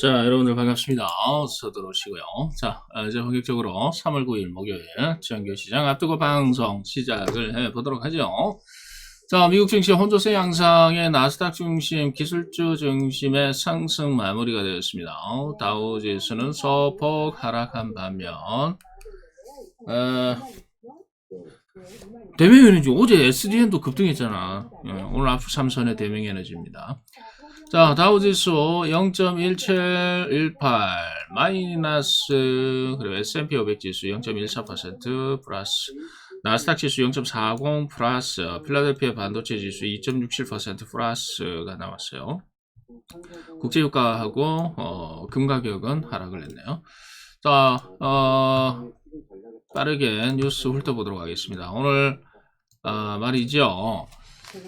자, 여러분들 반갑습니다. 서들어오시고요. 자, 어, 이제 본격적으로 3월 9일 목요일 지원교 시장 앞두고 방송 시작을 해 보도록 하죠. 자, 미국 증시 혼조세 양상의 나스닥 중심, 기술주 중심의 상승 마무리가 되었습니다. 다우 지수는 소폭 하락한 반면, 어, 대명에너지 어제 SDN도 급등했잖아. 예, 오늘 앞서 삼선의 대명에너지입니다. 자, 다우지수 0.1718 마이너스 그리고 S&P 500 지수 0.14% 플러스 나스닥 지수 0.40 플러스 필라델피아 반도체 지수 2.67% 플러스가 나왔어요. 국제유가하고 어, 금 가격은 하락을 했네요. 자, 어, 빠르게 뉴스 훑어보도록 하겠습니다. 오늘 아, 말이죠.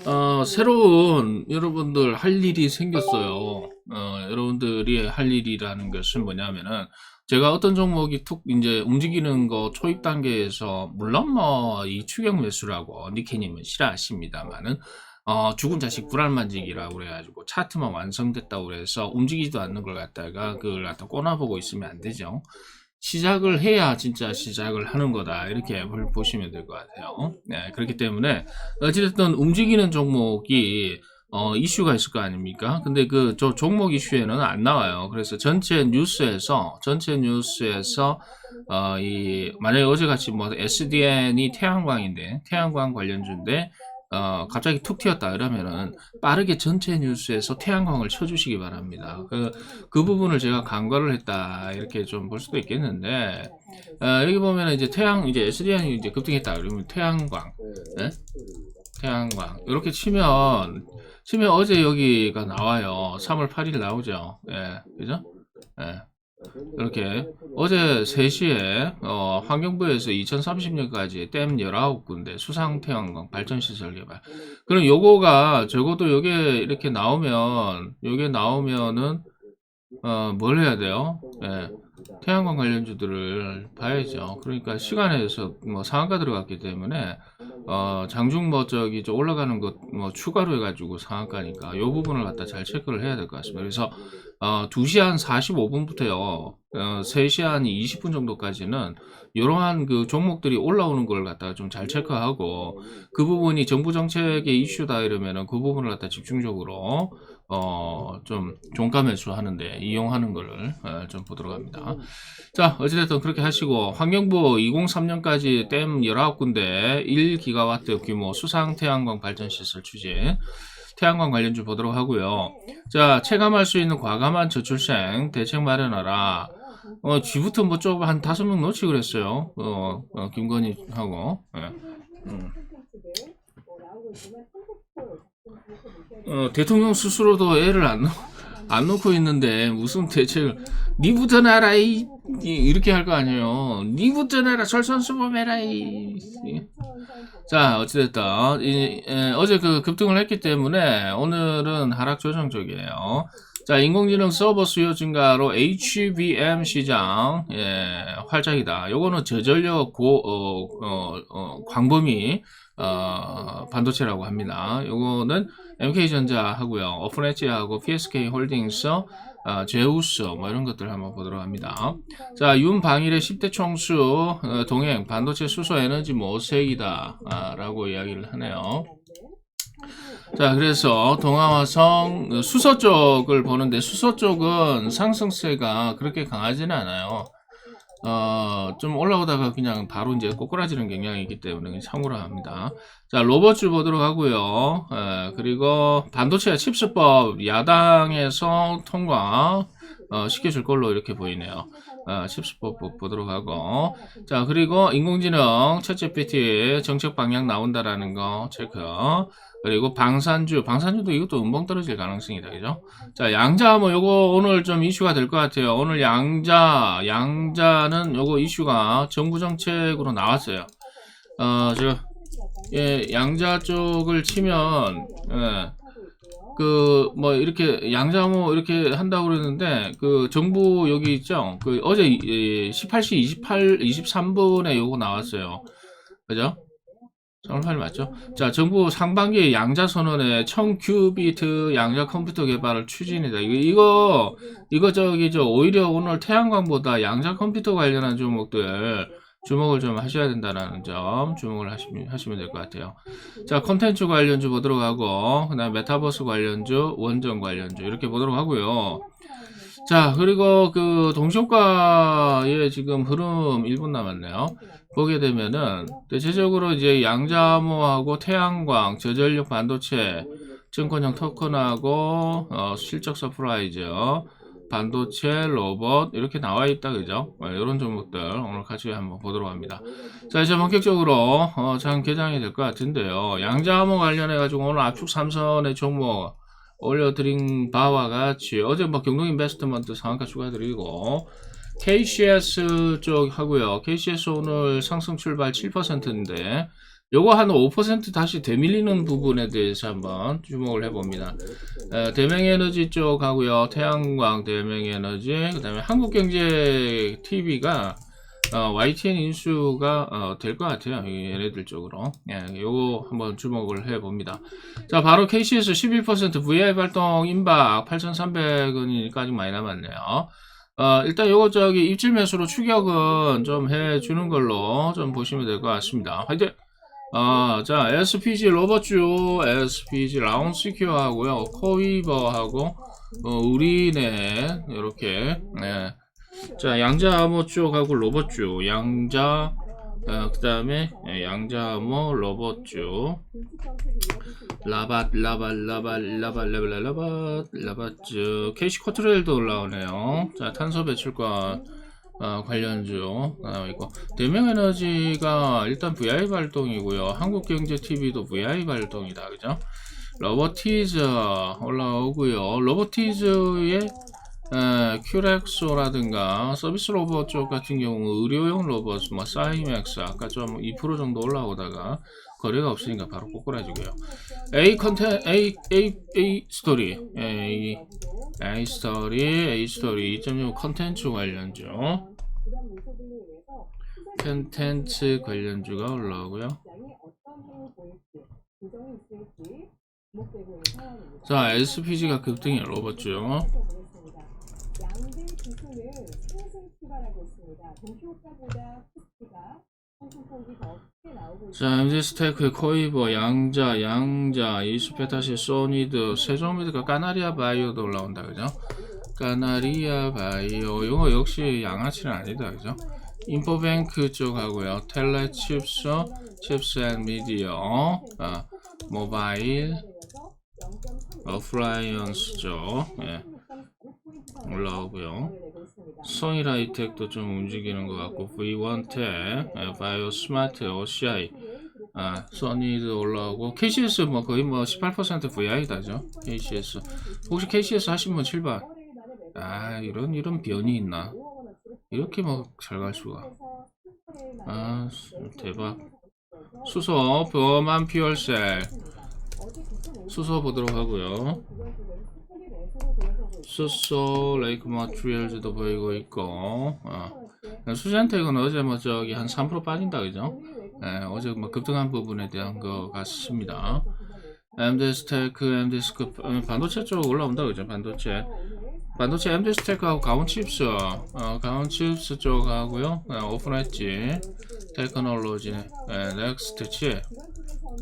어, 새로운 여러분들 할 일이 생겼어요. 어, 여러분들이 할 일이라는 것은 뭐냐면은 제가 어떤 종목이 툭 이제 움직이는 거 초입 단계에서 물론 뭐 이 추격 매수라고 니케님은 싫어하십니다만은 어, 죽은 자식 불알만지기라고 그래가지고 차트만 완성됐다고 그래서 움직이지도 않는 걸 갖다가 그걸 갖다 꼬나보고 있으면 안 되죠. 시작을 해야 진짜 시작을 하는 거다 이렇게 볼- 보시면 될 것 같아요. 네, 그렇기 때문에 어찌됐든 움직이는 종목이 어, 이슈가 있을 거 아닙니까? 근데 그 저 종목 이슈에는 안 나와요. 그래서 전체 뉴스에서 전체 뉴스에서 어, 이 만약에 어제같이 뭐 SDN이 태양광인데 태양광 관련주인데 어, 갑자기 툭 튀었다 이러면은 빠르게 전체 뉴스에서 태양광을 쳐주시기 바랍니다. 그, 그 부분을 제가 간과를 했다 이렇게 좀 볼 수도 있겠는데 어, 여기 보면 이제 태양 이제 SDN이 이제 급등했다 그러면 태양광 예? 태양광 이렇게 치면 치면 어제 여기가 나와요 3월 8일 나오죠 예 그죠 예 이렇게 어제 3시에 어, 환경부에서 2030년까지 댐 19군데 수상 태양광 발전 시설 개발 그럼 요거가 적어도 요게 이렇게 나오면 요게 나오면은 어, 뭘 해야 돼요? 예. 태양광 관련주들을 봐야죠. 그러니까 시간에서 뭐 상한가 들어갔기 때문에 어, 장중 뭐 저기 저 올라가는 것 뭐 추가로 해가지고 상한가니까 요 부분을 갖다 잘 체크를 해야 될 것 같습니다. 그래서 어, 2시 한 45분부터요, 어, 3시 한 20분 정도까지는 이러한 그 종목들이 올라오는 걸 갖다가 좀 잘 체크하고 그 부분이 정부 정책의 이슈다 이러면은 그 부분을 갖다 집중적으로 어, 좀 종가 매수 하는데 이용하는 거를 어, 좀 보도록 합니다. 자, 어찌됐든 그렇게 하시고 환경부 2003년까지 댐 19군데 1기가와트 규모 수상 태양광 발전 시설 추진 태양광 관련주 보도록 하고요. 자, 체감할 수 있는 과감한 저출생 대책 마련하라. 어, 쥐부터 뭐좀한 다섯 명 놓치 그랬어요. 어, 어, 김건희하고. 예. 음. 어, 대통령 스스로도 애를 안, 놓, 안 놓고 있는데 무슨 대책을 니부터 나라 이, 이- 이렇게 할 거 아니에요. 니부터 나라 설선수범해라 이. 이. 자 어찌됐든 이, 에, 어제 그 급등을 했기 때문에 오늘은 하락 조정 쪽이에요. 자 인공지능 서버 수요 증가로 HBM 시장 예, 활짝이다. 요거는 저전력 고 어, 어, 어, 광범위 어, 반도체라고 합니다. 요거는 MK전자 하고요, 어프레치하고 PSK 홀딩스, 어, 제우스 뭐 이런 것들 한번 보도록 합니다. 자, 윤방일의 10대 총수 어, 동행 반도체 수소 에너지 모색이다 아, 라고 이야기를 하네요. 자, 그래서 동아화성 어, 수소 쪽을 보는데 수소 쪽은 상승세가 그렇게 강하지는 않아요. 어, 좀 올라오다가 그냥 바로 이제 꼬꾸라지는 경향이 있기 때문에 참고로 합니다. 자, 로봇주 보도록 하고요. 에, 그리고 반도체 칩스법 야당에서 통과 어, 시켜줄 걸로 이렇게 보이네요. 어, 칩스법 보- 보도록 하고. 자, 그리고 인공지능 챗GPT 정책 방향 나온다라는 거 체크. 그리고 방산주, 방산주도 이것도 음봉 떨어질 가능성이다, 그죠? 자, 양자, 뭐, 요거 오늘 좀 이슈가 될 것 같아요. 오늘 양자, 양자는 요거 이슈가 정부 정책으로 나왔어요. 어, 저, 예, 양자 쪽을 치면, 예, 그, 뭐, 이렇게, 양자 뭐, 이렇게 한다고 그러는데, 그, 정부 여기 있죠? 그, 어제 18시 28, 23분에 요거 나왔어요. 그죠? 상호판이 맞죠? 자, 정부 상반기 양자 선언에 1000큐비트 양자 컴퓨터 개발을 추진이다. 이거, 이거, 이거 저기, 저, 오히려 오늘 태양광보다 양자 컴퓨터 관련한 종목들 주목을 좀 하셔야 된다는 점 주목을 하시면, 하시면 될 것 같아요. 자, 콘텐츠 관련주 보도록 하고, 그 다음에 메타버스 관련주, 원전 관련주, 이렇게 보도록 하고요. 자, 그리고 그 동시효과의 지금 흐름 1분 남았네요. 보게 되면은 대체적으로 이제 양자암호하고 태양광, 저전력 반도체, 증권형 토큰하고 어, 실적 서프라이즈, 반도체, 로봇 이렇게 나와 있다 그죠? 어, 이런 종목들 오늘 같이 한번 보도록 합니다. 자 이제 본격적으로 어, 장 개장이 될 것 같은데요. 양자암호 관련해 가지고 오늘 압축 삼선의 종목 올려드린 바와 같이 어제 뭐 경동 인베스트먼트 상한가 추가드리고 KCS 쪽 하고요. KCS 오늘 상승 출발 7%인데 요거 한 5% 다시 되밀리는 부분에 대해서 한번 주목을 해봅니다. 에, 대명에너지 쪽 하고요. 태양광 대명에너지 그다음에 한국경제 TV가 어, YTN 인수가 어, 될것 같아요. 이 얘네들 쪽으로. 예, 요거 한번 주목을 해봅니다. 자, 바로 KCS 11% VI 발동 임박 8,300원이니까 아직 많이 남았네요. 어, 일단 요거 저기 입질 매수로 추격은 좀 해주는 걸로 좀 보시면 될 것 같습니다. 화이팅! 어, 자, SPG 로버주, SPG 라운스큐어 하고요. 코이버하고, 어, 우리네, 이렇게, 네. 자, 양자 암호 쪽하고 로봇 쪽, 양자, 어, 그 다음에 양자 암호 로봇 쪽, 라바, 라바, 라바, 라바, 라바, 라바, 라바즈, 캐시 코트레일도 올라오네요. 자, 탄소 배출과 어, 관련주 나와 있고, 대명에너지가 일단 VI 발동이고요. 한국경제TV도 VI 발동이다, 그죠? 로버티즈 올라오고요. 로버티즈의 에, 큐렉소라든가 서비스 로봇 쪽 같은 경우 의료용 로봇 뭐 사이맥스 아까 좀 2% 정도 올라오다가 거래가 없으니까 바로 꼬꾸라지고요. A 컨텐 A A A 스토리 A A 스토리 A 스토리 2.6 컨텐츠 관련주 컨텐츠 관련주가 올라오고요. 자 SPG가 급등이 로봇주 양대 지수는 상승 출발하고 있습니다. 동시효과보다 코스피가 상승폭이 더 크게 나오고 있습니다. 자, MZ 스테이크, 코이버, 양자, 양자, 이스페타시, 소니드, 세종미드가 까나리아 바이오도 올라온다, 그죠? 까나리아 바이오, 이거 역시 양아치는 아니다, 그죠? 인포뱅크 쪽하고요, 텔레칩스, 칩스 앤 미디어, 아, 모바일, 어플라이언스 쪽, 예, 올라오고요. 소니라이텍도 좀 움직이는 것 같고 V1텍, 예, 바이오 스마트, OCI, 아, 소니도 올라오고 KCS 뭐 거의 뭐 18% VI다죠. KCS. 혹시 KCS 하신 분 7번. 아, 이런 이런 변이 있나? 이렇게 뭐 잘 갈 수가. 아, 수- 대박. 수소 범한 퓨얼셀. 수소 보도록 하고요. 수소 레이크 마트리얼즈도 보이고 있고 어. 수젠텍은 어제 뭐 저기 한 3% 빠진다 그죠? 예, 어제 뭐 급등한 부분에 대한 것 같습니다. 엠데스테크, 엠데스크 반도체 쪽 올라온다 그죠? 반도체 반도체 엠데스테크하고 가온칩스 어, 가온칩스 쪽하고요 어, 오픈했지 테크놀로지 예, 넥스트 칩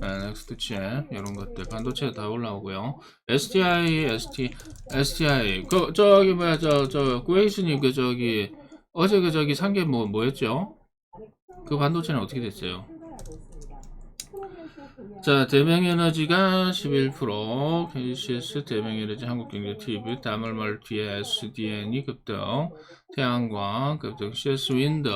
네, 넥스트 칩 이런 것들 반도체 다 올라오고요. STI, ST, STI 그 저기 뭐야 저저 구에이스님 그 저기 어제 그 저기 산게 뭐 뭐였죠? 그 반도체는 어떻게 됐어요? 자 대명에너지가 11% KCS 대명에너지 한국경제TV 다물멀티의 SDN이 급등 태양광 급등 CS 윈드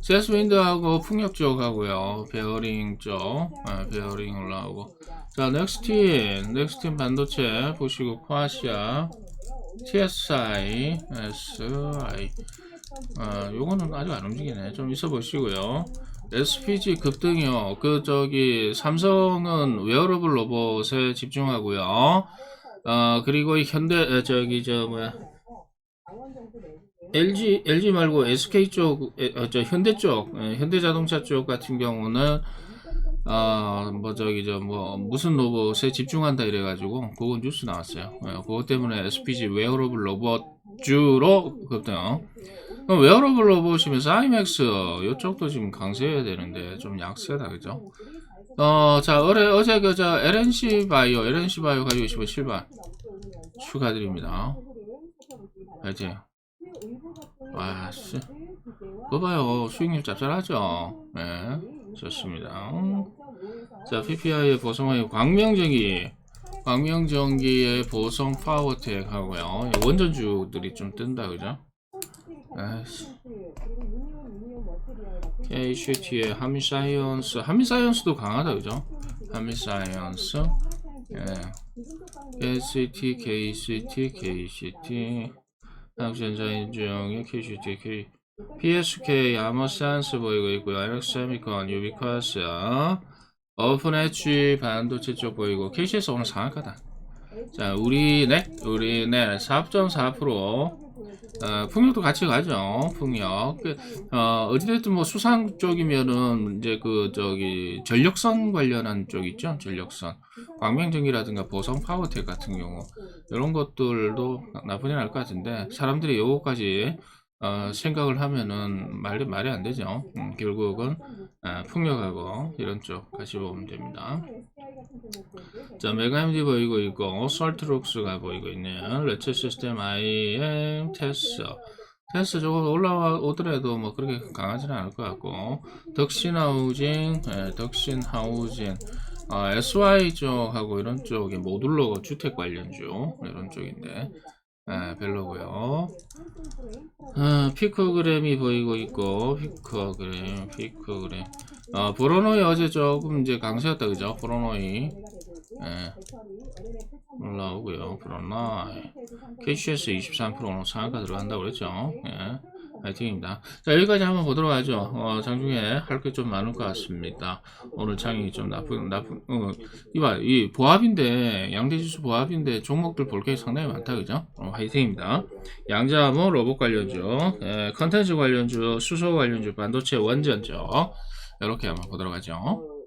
CS 윈드하고 풍력 쪽 하고요. 베어링 쪽 아, 베어링 올라오고. 자 넥스틴 넥스틴 반도체 보시고 코아시아 TSI SI 아 요거는 아직 안 움직이네. 좀 있어 보시고요. SPG 급등이요. 그 저기 삼성은 웨어러블 로봇에 집중하고요. 어 그리고 이 현대 에, 저기 저 뭐야 LG LG 말고 SK 쪽, 에, 어, 저 현대 쪽, 에, 현대자동차 쪽 같은 경우는 어, 뭐 저기 저 뭐 무슨 로봇에 집중한다 이래가지고 그거 뉴스 나왔어요. 예, 그것 때문에 SPG 웨어러블 로봇주로 급등. 그럼 웨어러블 로봇이면 사이맥스 이쪽도 지금 강세해야 되는데 좀 약세다 그죠? 어, 자 어제 어제 그저 LNC 바이오 LNC 바이오 가지고 계시면 실반 축하드립니다. 알지? 와, 씨. 그거 봐요. 수익률 짭짤하죠? 네, 좋습니다. 자, PPI의 보성의 광명전기. 광명전기의 보성 파워텍 하고요. 원전주들이 좀 뜬다, 그죠? 아이씨. KCT의 한미사이언스. 한미사이언스도 강하다, 그죠? 한미사이언스. 예. KCT, KCT, KCT. 한국전자인중의 KCT, K. PSK, 아머산스 보이고 있고요. 에렉세미콘, 유비카스, 어프네치 반도체 쪽 보이고 KCS 오늘 상한가다. 자, 우리네, 우리네 4.4%. 어, 풍력도 같이 가죠. 풍력. 그, 어, 어찌됐든 뭐 수상 쪽이면은 이제 그 저기 전력선 관련한 쪽 있죠. 전력선. 광명전기라든가 보성 파워텍 같은 경우 이런 것들도 나쁘진 않을 것 같은데 사람들이 요거까지 어, 생각을 하면은 말이 말이 안 되죠. 음, 결국은 아, 풍력하고 이런 쪽 같이 보면 됩니다. 자, 메가MD 보이고 있고, 설트룩스가 보이고 있네요. 레츠 시스템 IM 테스. 테스 저거 올라오더라도 뭐 그렇게 강하지는 않을 것 같고, 덕신 하우징, 예, 덕신 하우징, 어, SY 쪽하고 이런 쪽이 모듈러 주택 관련주, 이런 쪽인데, 예, 별로고요 아, 피코그램이 보이고 있고, 피코그램, 피코그램. 아, 브로노이 어제 조금 이제 강세였다, 그죠? 브로노이. 예, 올라오고요. 브로노이. KCS 23% 오늘 상한가 들어간다고 그랬죠? 예. 파이팅입니다. 자, 여기까지 한번 보도록 하죠. 어, 장중에 할 게 좀 많을 것 같습니다. 오늘 장이 좀 나쁜, 나쁜, 어, 이봐, 이 보합인데, 양대지수 보합인데, 종목들 볼 게 상당히 많다, 그죠? 어, 화이팅입니다. 양자모 로봇 관련주, 예, 컨텐츠 관련주, 수소 관련주, 반도체 원전주, 이렇게 한번 보도록 하죠.